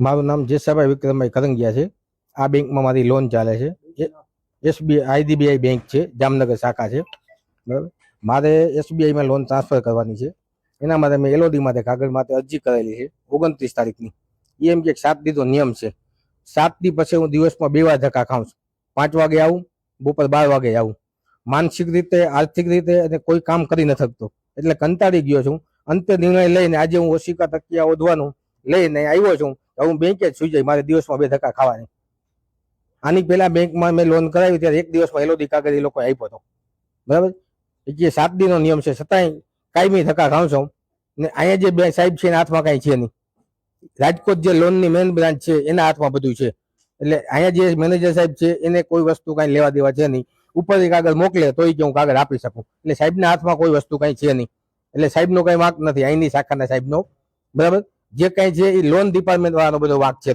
મારું નામ જેસાભાઈ વિક્રમભાઈ કરંગિયા છે. આ બેંકમાં મારી લોન ચાલે છે. એસબીઆઈ, આઈડીબીઆઈ બેંક છે, જામનગર શાખા છે. બરાબર? મારે એસબીઆઈમાં લોન ટ્રાન્સફર કરવાની છે. એના માટે મેં એલઓડી માટે કાગળ માટે અરજી કરેલી છે, ઓગણત્રીસ તારીખની. એ એમ કે સાત દીધો નિયમ છે. સાત દી પછી હું દિવસમાં બે વાર ધક્કા ખાઉં છું. પાંચ વાગે આવું, બપોર બાર વાગે આવું. માનસિક રીતે, આર્થિક રીતે અને કોઈ કામ કરી ન શકતો. એટલે કંટાળી ગયો છું. અંતે નિર્ણય લઈને આજે હું ઓશિકા તકિયા ઓઢવાનું લઈને આવ્યો છું હું બેંકે જ સુઈ જાય મારે દિવસમાં બે ધક્કા ખાવાની. આની પહેલા બેંકમાં મેં લોન કરાવી ત્યારે એક દિવસમાં એલોદી કાગળ એ લોકો આપ્યો હતો. બરાબર? જે સાત દિનનો નિયમ છે, છતાંય કાયમી ધક્કા ખાઉં છું. ને અહીંયા જે બે સાહેબ છે એના હાથમાં કાંઈ છે નહીં. રાજકોટ જે લોનની મેઇન બ્રાન્ચ છે એના હાથમાં બધું છે. એટલે અહીંયા જે મેનેજર સાહેબ છે એને કોઈ વસ્તુ કાંઈ લેવા દેવા છે નહીં. ઉપરથી કાગળ મોકલે તોય કે હું કાગળ આપી શકું. એટલે સાહેબના હાથમાં કોઈ વસ્તુ કાંઈ છે નહીં. એટલે સાહેબનો કાંઈ વાંક નથી, અહીંની શાખાના સાહેબનો. બરાબર? જે કઈ એ લોન ડિપાર્ટમેન્ટ વાળાનો બધો વાક છે.